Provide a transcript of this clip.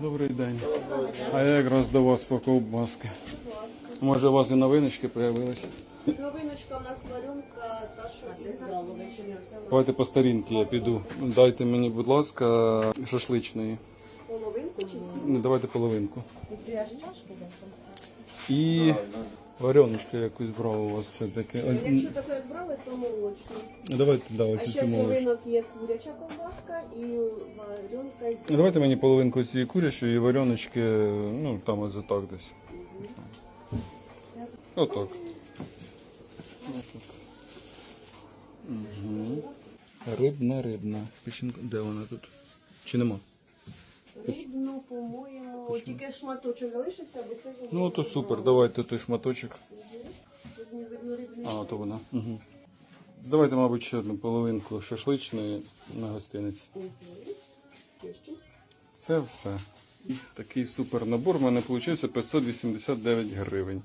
Добрий день. А я якраз до вас по ковбаски. Може, у вас і новиночки з'явилися? Новиночка у нас варюнка, та що із яловичини. Давайте по старінці я піду. Дайте мені, будь ласка, шашличної. половинку чи ці? Не давайте половинку. І І якусь брав у вас все-таки. Якщо таке брали, то молочну. Давайте, да, А ось ще цю молочку. половинок є куряча ковбаска і варенка з Ну, Давайте мені половинку цієї курячої і вареночки, ну там ось отак десь. Отак. Угу. Рибна, рибна. Печінка. Де вона тут? Чи нема? Рибну, по-моєму. Тільки шматочок залишився, бо сьогодні... Ну то супер, давайте той шматочок. Видно. А, то вона. Угу. Давайте, мабуть, ще одну половинку шашличної на гостиниці. Щось? Це все. Такий супер набор. У мене вийшов 589 гривень.